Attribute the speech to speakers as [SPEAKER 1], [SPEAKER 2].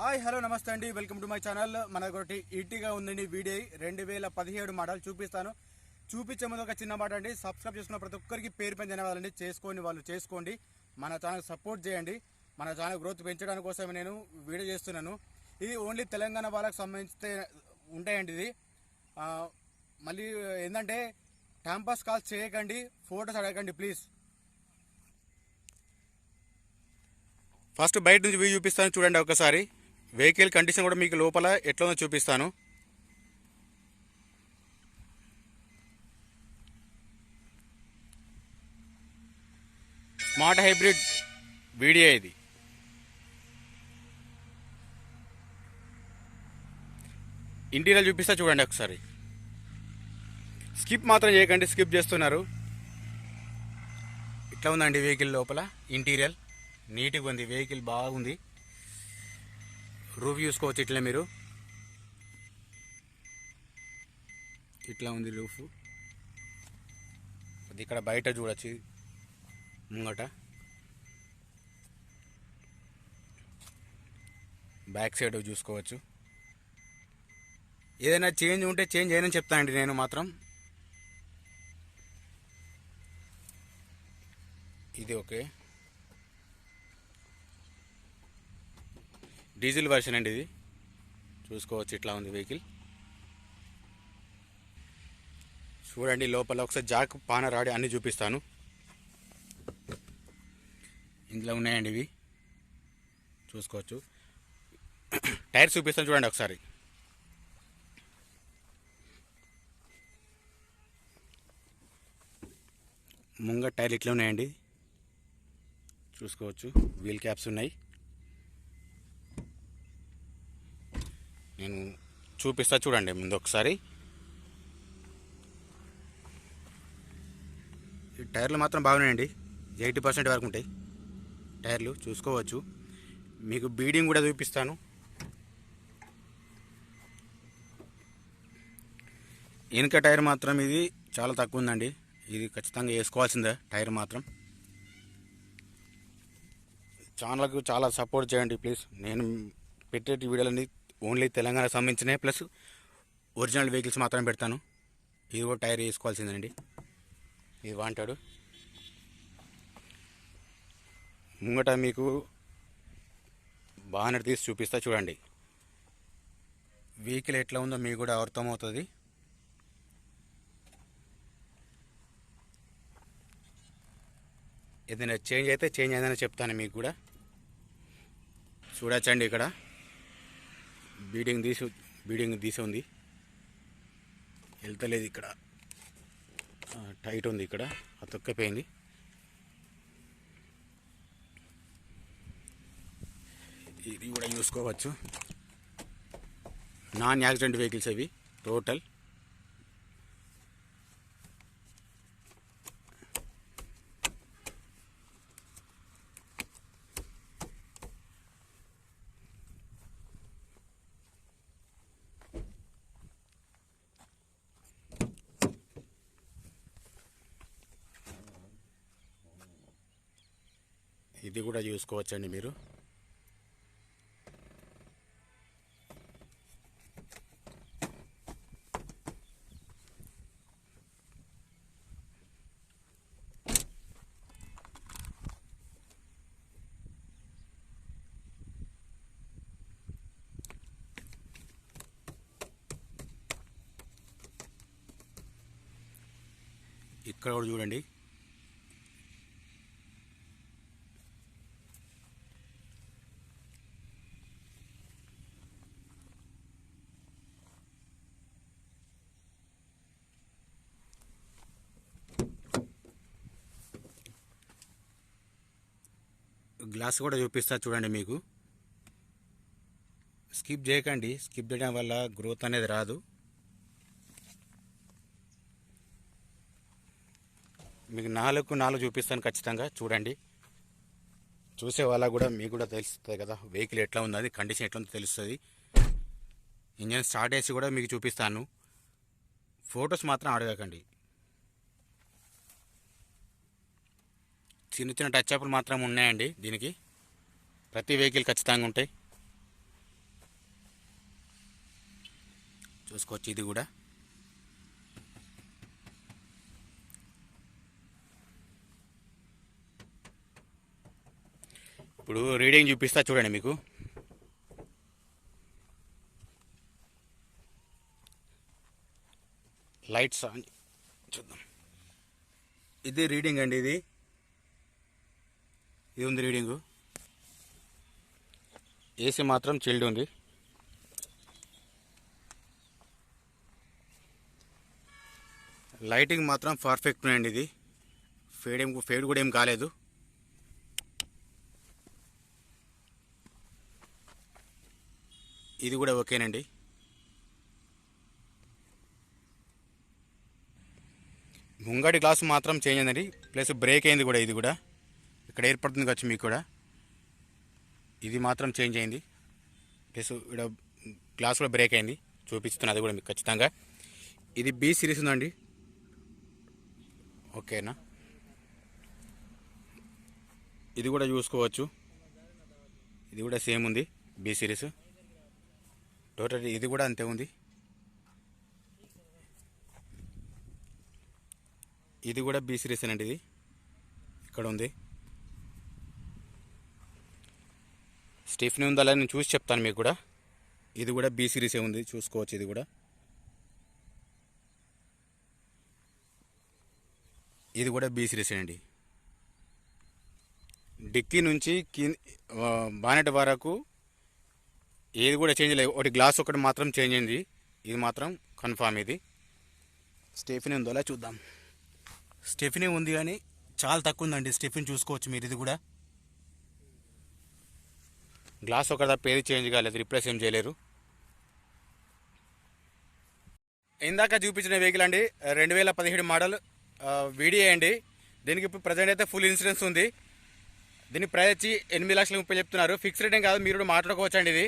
[SPEAKER 1] Hi hello నమస్తే అండి. Welcome to my channel. మనకు ఒకటి ఈటీగా ఉందండి వీడియో. రెండు వేల పదిహేడు మోడల్ చూపిస్తాను. చూపించే ముందు ఒక చిన్న మాట అండి. సబ్స్క్రైబ్ చేసుకున్న ప్రతి ఒక్కరికి పేరు పని ధన్యవాదాలండి. చేసుకొని వాళ్ళు చేసుకోండి. మన ఛానల్ సపోర్ట్ చేయండి. మన ఛానల్ గ్రోత్ పెంచడానికి కోసమే నేను వీడియో చేస్తున్నాను. ఇది ఓన్లీ తెలంగాణ వాళ్ళకి సంబంధించి ఉంటాయండి ఇది. మళ్ళీ ఏంటంటే క్యాంపస్ కాల్స్ చేయకండి. ఫోటోస్ అడగండి ప్లీజ్. ఫస్ట్ బయట నుంచి వ్యూ చూపిస్తాను. చూడండి ఒకసారి. వెహికల్ కండిషన్ కూడా మీకు లోపల ఎట్లా చూపిస్తాను. స్మార్ట్ హైబ్రిడ్ వీడియో ఇది. ఇంటీరియర్ చూపిస్తా చూడండి ఒకసారి. స్కిప్ మాత్రం చేయకండి స్కిప్ చేస్తున్నారు. ఇట్లా ఉందండి వెహికల్ లోపల ఇంటీరియర్. నీట్గా ఉంది వెహికల్ బాగుంది. రూఫ్ చూసుకోవచ్చు ఇట్లా మీరు. ఇట్లా ఉంది రూఫ్ ఇక్కడ బయట చూడొచ్చు. ముంగట. బ్యాక్ సైడ్ చూసుకోవచ్చు. ఏదైనా చేంజ్ ఉంటే చేంజ్ చేయనని చెప్తానండి నేను మాత్రం. ఇది ఓకే డీజిల్ వర్షన్ అండి ఇది. చూసుకోవచ్చు ఇట్లా ఉంది వెహికల్. చూడండి లోపల ఒకసారి జాక్ పాన రాడి అన్ని చూపిస్తాను. ఇందులో ఉన్నాయండి ఇవి. చూసుకోవచ్చు. టైర్స్ చూపిస్తాను చూడండి ఒకసారి. ముంగ టైర్లు ఇట్లా ఉన్నాయండి. చూసుకోవచ్చు. వీల్ క్యాప్స్ ఉన్నాయి. నేను చూపిస్తా చూడండి ముందు ఒకసారి. ఈ టైర్లు మాత్రం బాగున్నాయండి. ఎయిటీ పర్సెంట్ వరకు ఉంటాయి. టైర్లు చూసుకోవచ్చు. మీకు బీడింగ్ కూడా చూపిస్తాను. వెనుక టైర్ మాత్రం ఇది చాలా తక్కువ ఉందండి. ఇది ఖచ్చితంగా వేసుకోవాల్సిందే టైర్ మాత్రం. ఛానల్కు చాలా సపోర్ట్ చేయండి ప్లీజ్. నేను పెట్టే వీడియోలన్నీ ఓన్లీ తెలంగాణకు సంబంధించినవి ప్లస్ ఒరిజినల్ వెహికల్స్ మాత్రమే పెడతాను. ఇది కూడా టైర్ వేసుకోవాల్సిందేనండి. ఇది వాంటాడు. ముంగట మీకు బాగానే తీసి చూపిస్తా చూడండి. వెహికల్ ఎట్లా ఉందో మీకు కూడా అర్థమవుతుంది. ఏదైనా చేంజ్ అయితే చేంజ్ అయిందని చెప్తాను మీకు కూడా. చూడొచ్చండి ఇక్కడ. బీడింగ్ తీసి బీడింగ్ తీసి ఉంది. వెళ్తలేదు ఇక్కడ. టైట్ ఉంది ఇక్కడ. అది తొక్కపోయింది. ఇది కూడా చూసుకోవచ్చు. నాన్ యాక్సిడెంట్ వెహికల్స్ అవి. టోటల్ ఇది కూడా చూసుకోవచ్చండి మీరు. ఇక్కడ కూడా చూడండి. గ్లాస్ కూడా చూపిస్తా చూడండి మీకు. స్కిప్ చేయకండి స్కిప్ చేయడం వల్ల గ్రోత్ అనేది రాదు. మీకు నాలుగు నాలుగు చూపిస్తాను ఖచ్చితంగా చూడండి. చూసే వాళ్ళకు కూడా మీకు కూడా తెలుస్తుంది కదా వెహికల్ ఎట్లా ఉందని కండిషన్ ఎట్లా ఉందో తెలుస్తుంది. ఇంజన్ స్టార్ట్ చేసి కూడా మీకు చూపిస్తాను. ఫొటోస్ మాత్రం అడగకండి. చిన్న చిన్న టచ్ అప్లు మాత్రం ఉన్నాయండి దీనికి. ప్రతి వెహికల్ ఖచ్చితంగా ఉంటాయి. చూసుకోవచ్చు ఇది కూడా. ఇప్పుడు రీడింగ్ చూపిస్తా చూడండి మీకు. లైట్స్ చూద్దాం. ఇది రీడింగ్ అండి ఇది. ఇది ఉంది రీడింగు? ఏసీ మాత్రం చిల్డ్ ఉంది. లైటింగ్ మాత్రం పర్ఫెక్ట్ ఉన్నాయండి ఇది. ఫేడ్ ఏం ఫేడ్ కూడా ఏం కాలేదు. ఇది కూడా ఓకేనండి. ముంగడి గ్లాస్ మాత్రం చేంజ్ అయిందండి. ప్లస్ బ్రేక్ అయింది కూడా ఇది కూడా. ఇక్కడ ఏర్పడుతుంది కావచ్చు మీకు కూడా. ఇది మాత్రం చేంజ్ అయింది. ప్లస్ ఇక్కడ గ్లాస్ కూడా బ్రేక్ అయింది. చూపిస్తున్నా అది కూడా మీకు ఖచ్చితంగా. ఇది బి సిరీస్ ఉందండి. ఓకేనా? ఇది కూడా చూసుకోవచ్చు. ఇది కూడా సేమ్ ఉంది. బి సిరీస్ టోటల్ ఇది కూడా అంతే ఉంది. ఇది కూడా బి సిరీస్ అండి ఇది. ఇక్కడ ఉంది. స్టిఫ్ని ఉందా లేదా నేను చూసి చెప్తాను మీకు కూడా. ఇది కూడా బి సిరీసే ఉంది? చూసుకోవచ్చు ఇది కూడా. ఇది కూడా బి సిరీస్ అండి. డిక్కీ నుంచి కింద బానెట్ వరకు ఏది కూడా చేంజ్ లేదు. ఒకటి గ్లాస్ ఒకటి మాత్రం చేంజ్ అయింది. ఇది మాత్రం కన్ఫామ్ ఇది. స్టెఫినీ ఉందో అలా చూద్దాం. స్టెఫినీ ఉంది కానీ చాలా తక్కువ ఉందండి. స్టెఫిన్ చూసుకోవచ్చు మీరు ఇది కూడా. గ్లాస్ ఒకటి తప్ప ఏది చేంజ్ కాలేదు రిప్లేస్ ఏం చేయలేరు. ఇందాక చూపించిన వెహికల్ అండి రెండు వేల పదిహేడు మోడల్ వీడియో అండి. దీనికి ఇప్పుడు ప్రజెంట్ అయితే ఫుల్ ఇన్సూరెన్స్ ఉంది. దీని ప్రైస్ వచ్చి ఎనిమిది లక్షల ముప్పై చెప్తున్నారు. ఫిక్స్ రేట్ ఏం కాదు మీరు కూడా మాట్లాడుకోవచ్చు అండి ఇది.